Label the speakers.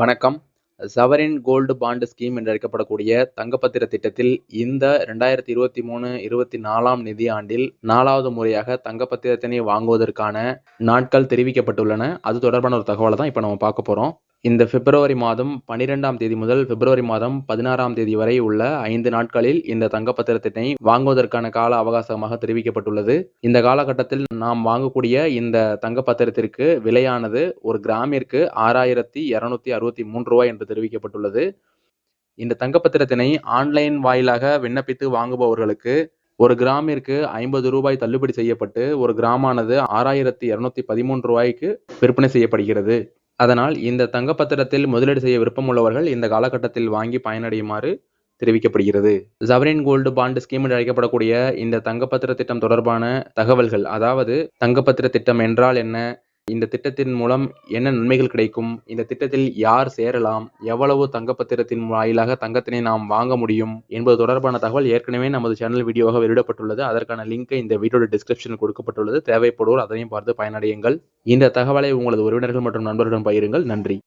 Speaker 1: வணக்கம். Sovereign gold bond scheme என்று அழைக்கப்படக்கூடிய தங்கப்பத்திர திட்டத்தில் இந்த ரெண்டாயிரத்தி இருபத்தி மூணு இருபத்தி நாலாம் நிதியாண்டில் நாலாவது முறையாக தங்கப்பத்திரத்தினை வாங்குவதற்கான நாட்கள் தெரிவிக்கப்பட்டுள்ளன. அது தொடர்பான ஒரு தகவலை தான் இப்போ நம்ம பார்க்க போகிறோம் இந்த பிப்ரவரி மாதம் பனிரெண்டாம் தேதி முதல் பிப்ரவரி மாதம் பதினாறாம் தேதி வரை உள்ள ஐந்து நாட்களில் இந்த தங்கப்பத்திரத்தினை வாங்குவதற்கான கால அவகாசமாக தெரிவிக்கப்பட்டுள்ளது. இந்த காலகட்டத்தில் நாம் வாங்கக்கூடிய இந்த தங்கப்பத்திரத்திற்கு விலையானது ஒரு கிராமிற்கு ஆறாயிரத்தி இரநூத்தி அறுபத்தி மூன்று ரூபாய் என்று தெரிவிக்கப்பட்டுள்ளது. இந்த தங்கப்பத்திரத்தினை ஆன்லைன் வாயிலாக விண்ணப்பித்து வாங்குபவர்களுக்கு ஒரு கிராமிற்கு ஐம்பது ரூபாய் தள்ளுபடி செய்யப்பட்டு ஒரு கிராமானது ஆறாயிரத்தி இரநூத்தி பதிமூன்று ரூபாய்க்கு விற்பனை செய்யப்படுகிறது. அதனால் இந்த தங்கப்பத்திரத்தில் முதலீடு செய்ய விருப்பமுள்ளவர்கள் இந்த காலகட்டத்தில் வாங்கி பயனடையுமாறு தெரிவிக்கப்படுகிறது. ஜவரின் கோல்டு பாண்டு ஸ்கீம் என்று அழைக்கப்படக்கூடிய இந்த தங்கப்பத்திர திட்டம் தொடர்பான தகவல்கள் அதாவது தங்கப்பத்திர திட்டம் என்றால் என்ன இந்த திட்டத்தின் மூலம் என்ன நன்மைகள் கிடைக்கும்? இந்த திட்டத்தில் யார் சேரலாம்? எவ்வளவு தங்கப்பத்திரத்தின் வாயிலாக தங்கத்தினை நாம் வாங்க முடியும்? என்பது தொடர்பான தகவல் ஏற்கனவே நமது சேனல் வீடியோவாக வெளியிடப்பட்டுள்ளது. அதற்கான லிங்கை இந்த வீடியோட டிஸ்கிரிப்ஷனில் கொடுக்கப்பட்டுள்ளது. தேவைப்படுவோர் அதையும் பார்த்து பயனடையுங்கள். இந்த தகவலை உங்களது உறவினர்கள் மற்றும் நண்பர்களிடம் பகிருங்கள். நன்றி.